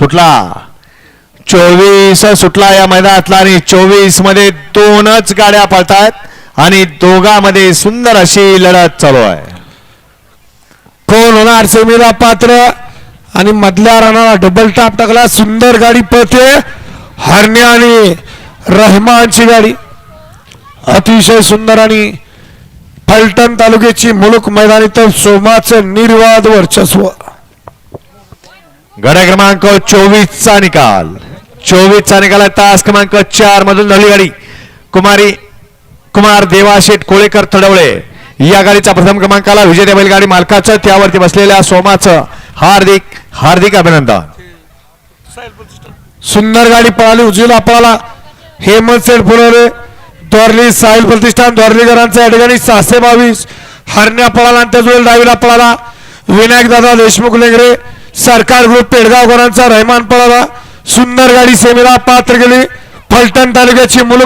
सुटला. चोवीस सुटला या मैदानातला आणि चोवीसमध्ये दोनच गाड्या पळतायत आणि दोघांमध्ये सुंदर अशी लढत चालू आहे. कोण होणार सेमीला पात्र? आणि मधल्या राणाला डबल टाप टाकला. सुंदर गाडी पळते. हरण्या आणि रहमानची गाडी. अतिशय सुंदर आणि फलटण तालुक्याची मुलुक मैदानी तर सोमाचं निर्वाद वर्चस्व. गड्या क्रमांक चोवीस चा निकाल. चोवीस चा निकाल आहे. तास क्रमांक चार मधून झाली गाडी. कुमारी कुमार देवाशेठ कोळेकर थडवळे. या गाडीचा प्रथम क्रमांकाला विजेत्या बैलगाडी मालकाचं त्यावरती बसलेल्या सोमाचं हार्दिक हार्दिक अभिनंदन. सुंदर गाडी पळाली. उजवीला पळाला. हेमंत सेठ फुलवले. द्वारली साहिल प्रतिष्ठान द्वारलीकरांचा या ठिकाणी सहाशे बावीस. हरण्या पळाला आणि त्याच वेळेला डावीला पळाला. विनायक दादा देशमुख लेंगरे. सरकार ग्रुप पेडगावकरांचा रहमान पळाला. सुंदर गाडी सेमीला पात्र गेली फलटण तालुक्याची मुलं